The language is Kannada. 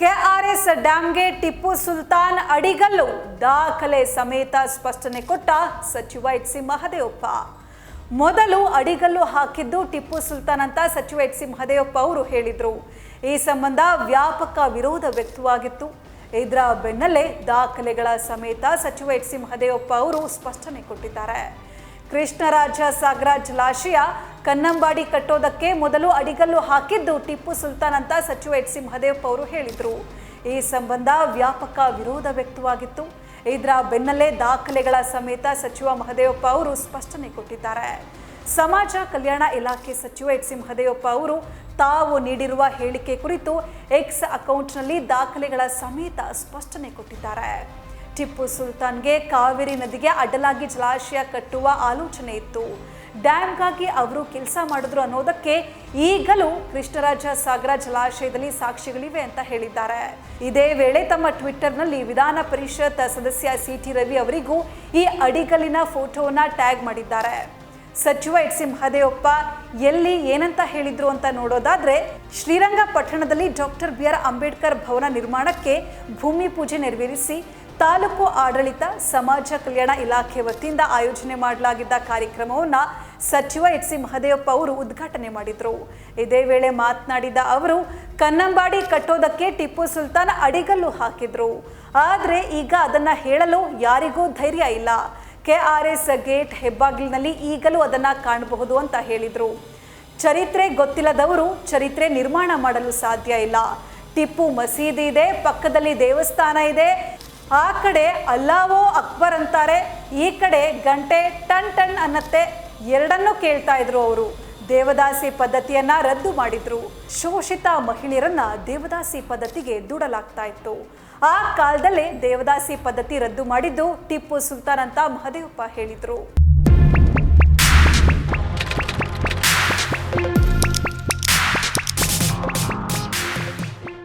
ಕೆಆರ್ಎಸ್ ಡ್ಯಾಂಗೆ ಟಿಪ್ಪು ಸುಲ್ತಾನ್ ಅಡಿಗಲ್ಲು ದಾಖಲೆ ಸಮೇತ ಸ್ಪಷ್ಟನೆ ಕೊಟ್ಟ ಸಚಿವ ಎಚ್ ಸಿ ಮಹದೇವಪ್ಪ. ಮೊದಲು ಅಡಿಗಲ್ಲು ಹಾಕಿದ್ದು ಟಿಪ್ಪು ಸುಲ್ತಾನ್ ಅಂತ ಸಚಿವ ಎಚ್ ಸಿ ಮಹದೇವಪ್ಪ ಅವರು ಹೇಳಿದ್ರು. ಈ ಸಂಬಂಧ ವ್ಯಾಪಕ ವಿರೋಧ ವ್ಯಕ್ತವಾಗಿತ್ತು. ಇದರ ಬೆನ್ನಲ್ಲೇ ದಾಖಲೆಗಳ ಸಮೇತ ಸಚಿವ ಎಚ್ ಸಿ ಮಹದೇವಪ್ಪ ಅವರು ಸ್ಪಷ್ಟನೆ ಕೊಟ್ಟಿದ್ದಾರೆ. ಕೃಷ್ಣರಾಜ ಸಾಗರ ಜಲಾಶಯ ಕನ್ನಂಬಾಡಿ ಕಟ್ಟೋದಕ್ಕೆ ಮೊದಲು ಅಡಿಗಲ್ಲು ಹಾಕಿದ್ದು ಟಿಪ್ಪು ಸುಲ್ತಾನ್ ಅಂತ ಸಚಿವ ಎಚ್ ಸಿ ಮಹದೇವಪ್ಪ ಅವರು ಹೇಳಿದ್ರು. ಈ ಸಂಬಂಧ ವ್ಯಾಪಕ ವಿರೋಧ ವ್ಯಕ್ತವಾಗಿತ್ತು. ಇದರ ಬೆನ್ನಲ್ಲೇ ದಾಖಲೆಗಳ ಸಮೇತ ಸಚಿವ ಮಹದೇವಪ್ಪ ಅವರು ಸ್ಪಷ್ಟನೆ ಕೊಟ್ಟಿದ್ದಾರೆ. ಸಮಾಜ ಕಲ್ಯಾಣ ಇಲಾಖೆ ಸಚಿವ ಎಚ್ ಸಿ ಮಹದೇವಪ್ಪ ಅವರು ತಾವು ನೀಡಿರುವ ಹೇಳಿಕೆ ಕುರಿತು ಎಕ್ಸ್ ಅಕೌಂಟ್ನಲ್ಲಿ ದಾಖಲೆಗಳ ಸಮೇತ ಸ್ಪಷ್ಟನೆ ಕೊಟ್ಟಿದ್ದಾರೆ. ಟಿಪ್ಪು ಸುಲ್ತಾನ್ಗೆ ಕಾವೇರಿ ನದಿಗೆ ಅಡ್ಡಲಾಗಿ ಜಲಾಶಯ ಕಟ್ಟುವ ಆಲೋಚನೆ ಇತ್ತು. ಡ್ಯಾಮ್ಗಾಗಿ ಅವರು ಕೆಲಸ ಮಾಡಿದ್ರು ಅನ್ನೋದಕ್ಕೆ ಈಗಲೂ ಕೃಷ್ಣರಾಜ ಸಾಗರ ಜಲಾಶಯದಲ್ಲಿ ಸಾಕ್ಷಿಗಳಿವೆ ಅಂತ ಹೇಳಿದ್ದಾರೆ. ಇದೇ ವೇಳೆ ತಮ್ಮ ಟ್ವಿಟ್ಟರ್ನಲ್ಲಿ ವಿಧಾನ ಪರಿಷತ್ ಸದಸ್ಯ ಸಿ ಟಿ ರವಿ ಅವರಿಗೂ ಈ ಅಡಿಗಲಿನ ಫೋಟೋನ ಟ್ಯಾಗ್ ಮಾಡಿದ್ದಾರೆ. ಸಚಿವ ಎಚ್ ಸಿಂಹದೇವಪ್ಪ ಎಲ್ಲಿ ಏನಂತ ಹೇಳಿದ್ರು ಅಂತ ನೋಡೋದಾದ್ರೆ ಶ್ರೀರಂಗಪಟ್ಟಣದಲ್ಲಿ ಡಾಕ್ಟರ್ ಬಿ ಆರ್ ಅಂಬೇಡ್ಕರ್ ಭವನ ನಿರ್ಮಾಣಕ್ಕೆ ಭೂಮಿ ಪೂಜೆ ನೆರವೇರಿಸಿ ತಾಲೂಕು ಆಡಳಿತ, ಸಮಾಜ ಕಲ್ಯಾಣ ಇಲಾಖೆ ವತಿಯಿಂದ ಆಯೋಜನೆ ಮಾಡಲಾಗಿದ್ದ ಕಾರ್ಯಕ್ರಮವನ್ನು ಸಚಿವ ಎಚ್ ಸಿ ಮಹದೇವಪ್ಪ ಅವರು ಉದ್ಘಾಟನೆ ಮಾಡಿದರು. ಇದೇ ವೇಳೆ ಮಾತನಾಡಿದ ಅವರು, ಕನ್ನಂಬಾಡಿ ಕಟ್ಟೋದಕ್ಕೆ ಟಿಪ್ಪು ಸುಲ್ತಾನ್ ಅಡಿಗಲ್ಲು ಹಾಕಿದ್ರು. ಆದರೆ ಈಗ ಅದನ್ನು ಹೇಳಲು ಯಾರಿಗೂ ಧೈರ್ಯ ಇಲ್ಲ. ಕೆಆರ್ಎಸ್ ಗೇಟ್ ಹೆಬ್ಬಾಗಿಲಿನಲ್ಲಿ ಈಗಲೂ ಅದನ್ನು ಕಾಣಬಹುದು ಅಂತ ಹೇಳಿದರು. ಚರಿತ್ರೆ ಗೊತ್ತಿಲ್ಲದವರು ಚರಿತ್ರೆ ನಿರ್ಮಾಣ ಮಾಡಲು ಸಾಧ್ಯ ಇಲ್ಲ. ಟಿಪ್ಪು ಮಸೀದಿ ಇದೆ, ಪಕ್ಕದಲ್ಲಿ ದೇವಸ್ಥಾನ ಇದೆ. ಆ ಕಡೆ ಅಲ್ಲಾವೋ ಅಕ್ಬರ್ ಅಂತಾರೆ, ಈ ಕಡೆ ಗಂಟೆ ಟನ್ ಟನ್ ಅನ್ನತ್ತೆ ಎರಡನ್ನೂ ಕೇಳ್ತಾ ಇದ್ರು ಅವರು. ದೇವದಾಸಿ ಪದ್ಧತಿಯನ್ನ ರದ್ದು ಮಾಡಿದ್ರು. ಶೋಷಿತ ಮಹಿಳೆಯರನ್ನ ದೇವದಾಸಿ ಪದ್ಧತಿಗೆ ದೂಡಲಾಗ್ತಾ ಇತ್ತು. ಆ ಕಾಲದಲ್ಲೇ ದೇವದಾಸಿ ಪದ್ಧತಿ ರದ್ದು ಮಾಡಿದ್ದು ಟಿಪ್ಪು ಸುಲ್ತಾನ್ ಅಂತ ಮಹದೇವಪ್ಪ ಹೇಳಿದ್ರು.